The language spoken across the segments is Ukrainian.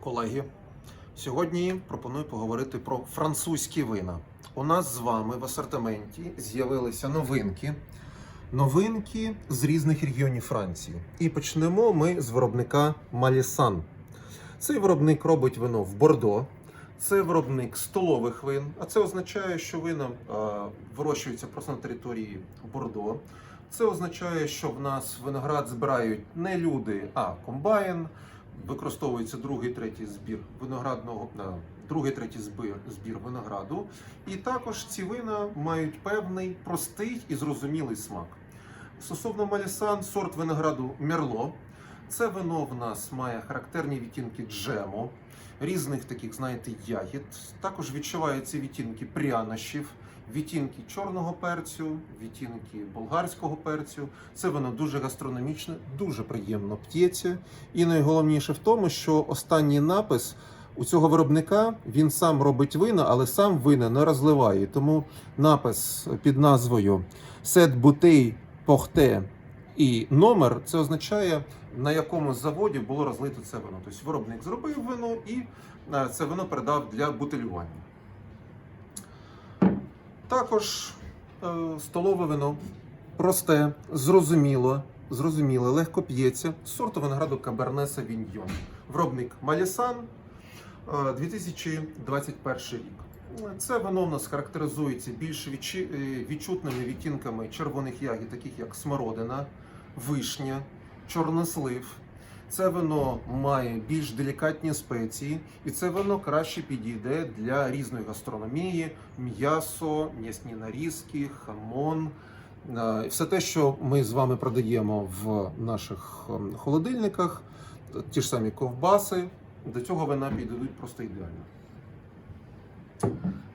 колеги. Сьогодні пропоную поговорити про французькі вина. У нас з вами в асортименті з'явилися новинки. Новинки з різних регіонів Франції. І почнемо ми з виробника Малісан. Цей виробник робить вино в Бордо. Це виробник столових вин, а це означає, що вина вирощуються просто на території Бордо. Це означає, що в нас виноград збирають не люди, а комбайн. Використовується другий, третій збір виноградного, другий, третій збір, збір винограду. І також ці вина мають певний простий і зрозумілий смак. Стосовно Малісан, сорт винограду Мерло. Це вино в нас має характерні відтінки джему, різних таких, знаєте, ягід. Також відчуваються відтінки прянощів, відтінки чорного перцю, відтінки болгарського перцю. Це вино дуже гастрономічне, дуже приємно п'ється. І найголовніше в тому, що останній напис у цього виробника він сам робить вина, але сам вина не розливає. Тому напис під назвою Сет бутей порте і номер це означає, на якому заводі було розлито це вино. Тобто виробник зробив вино і е, це вино передав для бутилювання. Також е, столове вино просте, зрозуміло, зрозуміле, легко п'ється. Сорту винограду Каберне Савіньйон. Виробник Малісан е, 2021 рік. Це вино в нас характеризується більш е, відчутними відтінками червоних ягід, таких як смородина, вишня, чорнослив. Це вино має більш делікатні спеції, і це вино краще підійде для різної гастрономії: м'ясо, м'ясні нарізки, хамон. Е, Все те, що ми з вами продаємо в наших ем, холодильниках, ті ж самі ковбаси, до цього вина підійдуть просто ідеально.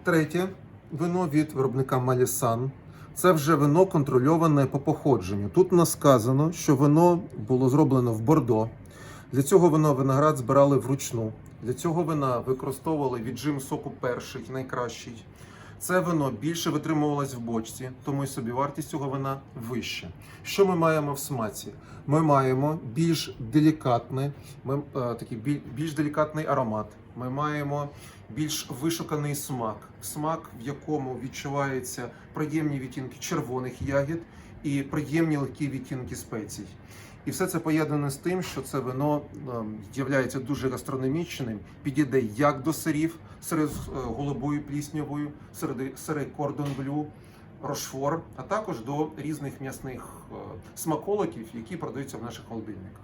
Третє вино від виробника Малісан. Це вже вино контрольоване по походженню. Тут нас сказано, що вино було зроблено в Бордо. Для цього вино виноград збирали вручну. Для цього вина використовували віджим соку перший, найкращий. Це вино більше витримувалось в бочці, тому і собівартість цього вина вища. Що ми маємо в смаці? Ми маємо більш делікатний, ми, е, такий біль- більш делікатний аромат. Ми маємо більш вишуканий смак, смак, в якому відчуваються приємні відтінки червоних ягід і приємні легкі відтінки спецій. І все це поєднане з тим, що це вино ем, є дуже гастрономічним, підійде як до сирів, з е, голубою пліснявою, сири, сири кордон блю, рошфор, а також до різних м'ясних е, смаколиків, які продаються в наших холодильниках.